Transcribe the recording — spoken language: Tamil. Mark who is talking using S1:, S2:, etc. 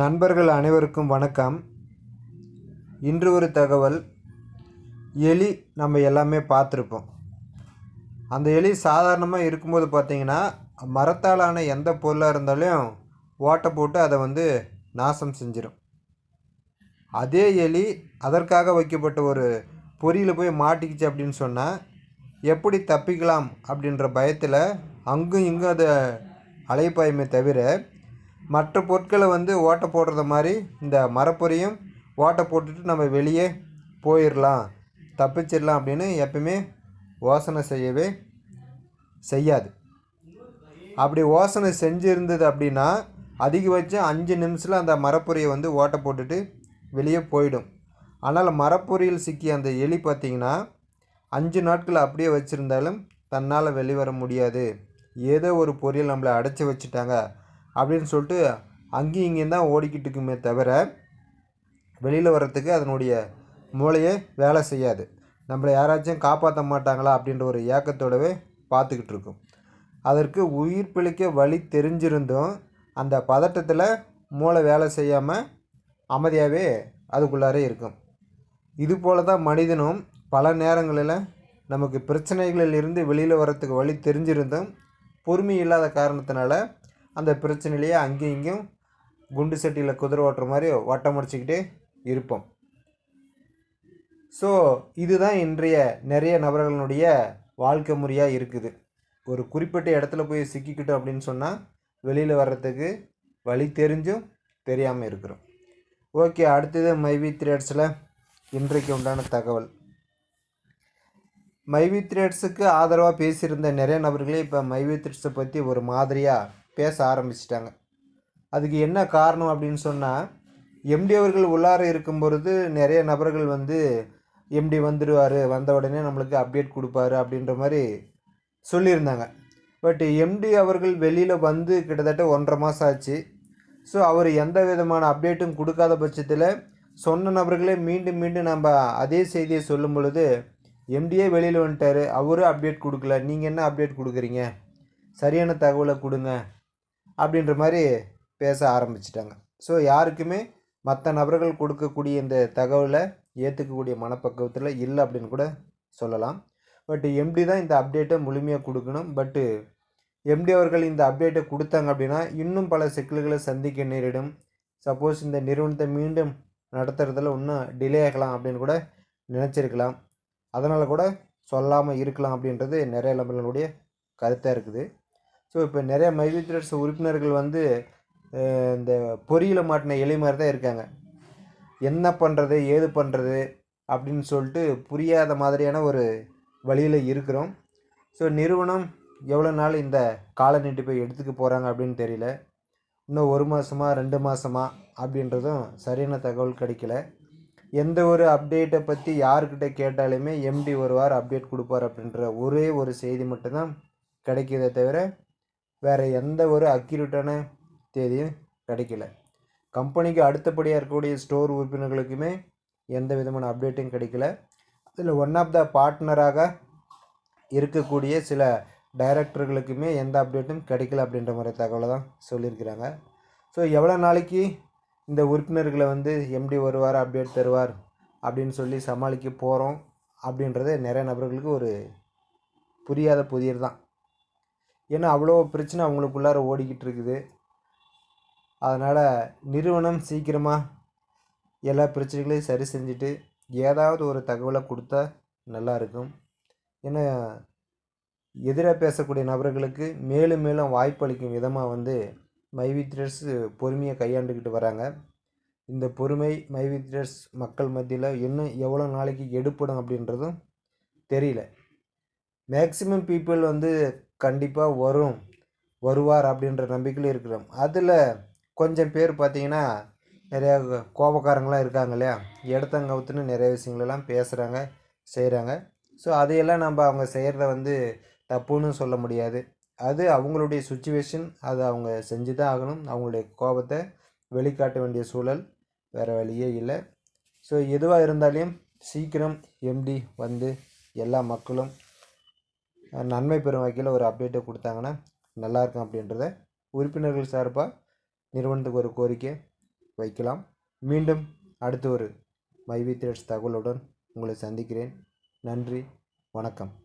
S1: நண்பர்கள் அனைவருக்கும் வணக்கம். இன்று ஒரு தகவல். எலி நம்ம எல்லாமே பார்த்துருப்போம். அந்த எலி சாதாரணமாக இருக்கும்போது பார்த்திங்கன்னா மரத்தாலான எந்த பொருளாக இருந்தாலும் ஓட்டை போட்டு அதை வந்து நாசம் செஞ்சிடும் அதே எலி அதற்காக வைக்கப்பட்ட ஒரு பொறியில் போய் மாட்டிக்கிச்சு அப்படின்னு சொன்னால் எப்படி தப்பிக்கலாம் அப்படின்ற பயத்தில் அங்கும் இங்கும் அதை அலைப்பாயுமே தவிர மற்ற பொருட்களை வந்து ஓட்டை போடுறத மாதிரி இந்த மரப்பொரியும் ஓட்டை போட்டுட்டு நம்ம வெளியே போயிடலாம் தப்பிச்சிடலாம் அப்படின்னு எப்பயுமே யோசனை செய்யவே செய்யாது. அப்படி யோசனை செஞ்சுருந்தது அப்படின்னா அதிகபட்சம் அஞ்சு நிமிஷத்தில் அந்த மரப்பொரியை வந்து ஓட்டை போட்டுட்டு வெளியே போயிடும். ஆனால் மரப்பொரியில் சிக்கிய அந்த எலி பார்த்திங்கன்னா அஞ்சு நாட்கள் அப்படியே வச்சுருந்தாலும் தன்னால் வெளிவர முடியாது. ஏதோ ஒரு பொரியல் நம்மளை அடைச்சி வச்சுட்டாங்க. அப்படின்னு சொல்லிட்டு அங்கேயும் இங்கேயும் தான் ஓடிக்கிட்டு இருக்குமே தவிர வெளியில் வர்றதுக்கு அதனுடைய மூளையே வேலை செய்யாது. நம்மளை யாராச்சும் காப்பாற்ற மாட்டாங்களா அப்படின்ற ஒரு ஏக்கத்தோடவே பார்த்துக்கிட்டு இருக்கும். அதற்கு உயிர் பிழைக்க வழி தெரிஞ்சிருந்தும் அந்த பதட்டத்தில் மூளை வேலை செய்யாமல் அமைதியாகவே அதுக்குள்ளாரே இருக்கும். இது போல தான் மனிதனும் பல நேரங்களில் நமக்கு பிரச்சனைகளில் இருந்து வெளியில் வர்றதுக்கு வழி தெரிஞ்சிருந்தும் பொறுமை இல்லாத காரணத்தினால அந்த பிரச்சனையிலேயே அங்கேயும் இங்கேயும் குண்டு சட்டியில் குதிரை ஓட்டுற மாதிரி வட்டம் முடிச்சுக்கிட்டே இருப்போம். ஸோ இதுதான் இன்றைய நிறைய நபர்களுடைய வாழ்க்கை முறையாக இருக்குது. ஒரு குறிப்பிட்ட இடத்துல போய் சிக்கிக்கிட்டோம் அப்படின்னு சொன்னால் வெளியில் வர்றதுக்கு வழி தெரிஞ்சும் தெரியாமல் இருக்கிறோம். ஓகே அடுத்தது மைவி த்ரேட்ஸில் இன்றைக்கு உண்டான தகவல். மைவி த்ரேட்ஸுக்கு ஆதரவாக பேசியிருந்த நிறைய நபர்களே இப்போ மைவி த்ரேட்ஸை பற்றி ஒரு மாதிரியாக பேச ஆரம்பிச்சிட்டாங்க. அதுக்கு என்ன காரணம் அப்படின்னு சொன்னால் எம்டி அவர்கள் உள்ளார இருக்கும் பொழுது நிறைய நபர்கள் வந்து எம்டி வந்துடுவார் வந்த உடனே நம்மளுக்கு அப்டேட் கொடுப்பாரு அப்படின்ற மாதிரி சொல்லியிருந்தாங்க. பட் எம்டி அவர்கள் வெளியில் வந்து கிட்டத்தட்ட ஒன்றரை மாதம் ஆச்சு. ஸோ அவர் எந்த விதமான அப்டேட்டும் கொடுக்காத பட்சத்தில் சொன்ன நபர்களே மீண்டும் மீண்டும் நம்ம அதே செய்தியை சொல்லும் பொழுது எம்டியே வெளியில் வந்துட்டார் அவரும் அப்டேட் கொடுக்கல நீங்கள் என்ன அப்டேட் கொடுக்குறீங்க? சரியான தகவலை கொடுங்க. அப்படின்ற மாதிரி பேச ஆரம்பிச்சிட்டாங்க. ஸோ யாருக்குமே மற்ற நபர்கள் கொடுக்கக்கூடிய இந்த தகவலை ஏற்றுக்கக்கூடிய மனப்பக்குவத்தில் இல்லை அப்படின்னு கூட சொல்லலாம். பட் எம்டி தான் இந்த அப்டேட்டை முழுமையாக கொடுக்கணும். பட்டு எம்டி அவர்கள் இந்த அப்டேட்டை கொடுத்தாங்க அப்படின்னா இன்னும் பல சிக்கல்களை சந்திக்க நேரிடும். சப்போஸ் இந்த நிறுவனத்தை மீண்டும் நடத்துறதுல இன்னும் டிலே ஆகலாம் அப்படின்னு கூட நினச்சிருக்கலாம். அதனால் கூட சொல்லாமல் இருக்கலாம் அப்படின்றது நிறைய நபர்களுடைய கருத்தாக இருக்குது. ஸோ இப்போ நிறைய மைவித்ரட்ஸ் உறுப்பினர்கள் வந்து இந்த பொறியில் மாட்டின இலை மாதிரி தான் இருக்காங்க. என்ன பண்ணுறது ஏது பண்ணுறது அப்படின்னு சொல்லிட்டு புரியாத மாதிரியான ஒரு வழியில் இருக்கிறோம். ஸோ நிறுவனம் எவ்வளோ நாள் இந்த கால நீட்டிப்பை எடுத்துக்க போகிறாங்க அப்படின்னு தெரியல. இன்னும் ஒரு மாதமா ரெண்டு மாதமா அப்படின்றதும் சரியான தகவல் கிடைக்கல. எந்த ஒரு அப்டேட்டை பற்றி யாருக்கிட்ட கேட்டாலுமே எம்டி வருவார் அப்டேட் கொடுப்பார் அப்படின்ற ஒரே ஒரு செய்தி மட்டும்தான் கிடைக்கிதே தவிர வேறு எந்த ஒரு அக்யூரேட்டான தேதியும் கிடைக்கல. கம்பெனிக்கு அடுத்தபடியாக இருக்கக்கூடிய ஸ்டோர் உறுப்பினர்களுக்குமே எந்த விதமான அப்டேட்டும் கிடைக்கல. அதில் ஒன் ஆஃப் த பார்ட்னராக இருக்கக்கூடிய சில டைரக்டர்களுக்குமே எந்த அப்டேட்டும் கிடைக்கல அப்படின்ற மாதிரி தகவலை தான் சொல்லியிருக்கிறாங்க. ஸோ எவ்வளோ நாளைக்கு இந்த உறுப்பினர்களை வந்து எம்டி வருவார் அப்டேட் தருவார் அப்படின்னு சொல்லி சமாளிக்க போகிறோம் அப்படின்றது நிறைய நபர்களுக்கு ஒரு புரியாத புதியர் தான். ஏன்னா அவ்வளோ பிரச்சனை அவங்களுக்குள்ளார ஓடிக்கிட்டு இருக்குது அதனால் நிறுவனம் சீக்கிரமாக எல்லா பிரச்சனைகளையும் சரி செஞ்சுட்டு ஏதாவது ஒரு தகவலை கொடுத்தா நல்லாயிருக்கும் ஏன்னா எதிராக பேசக்கூடிய நபர்களுக்கு மேலும் மேலும் வாய்ப்பளிக்கும் விதமாக வந்து மைவித்ரஸ் பொறுமையை கையாண்டுக்கிட்டு வராங்க. இந்த பொறுமை மைவித்ரஸ் மக்கள் மத்தியில் இன்னும் எவ்வளோ நாளைக்கு எடுப்படும் அப்படின்றதும் தெரியல. மேக்சிமம் பீப்புள் வந்து கண்டிப்பாக வரும் வருவார் அப்படின்ற நம்பிக்கையில் இருக்கிறோம். அதில் கொஞ்சம் பேர் பார்த்திங்கன்னா நிறையா கோபக்காரங்களாம் இருக்காங்க இல்லையா? இடத்தங்கவுத்துன்னு நிறைய விஷயங்களெல்லாம் பேசுகிறாங்க செய்கிறாங்க ஸோ அதையெல்லாம் நம்ம அவங்க செய்கிறத வந்து தப்புன்னு சொல்ல முடியாது. அது அவங்களுடைய சுச்சுவேஷன் அது அவங்க செஞ்சு தான் ஆகணும். அவங்களுடைய கோபத்தை வெளிக்காட்ட வேண்டிய சூழல் வேறு வழியே இல்லை. ஸோ எதுவாக இருந்தாலும் சீக்கிரம் எம்டி வந்து எல்லா மக்களும் நன்மை பெறும் வகையில் ஒரு அப்டேட்டை கொடுத்தாங்கன்னா நல்லாயிருக்கும் அப்படின்றத உறுப்பினர்கள் சார்பாக நிறுவனத்துக்கு ஒரு கோரிக்கை வைக்கலாம். மீண்டும் அடுத்து ஒரு மைவி த்ரெட்ஸ் தகவலுடன் உங்களை சந்திக்கிறேன். நன்றி வணக்கம்.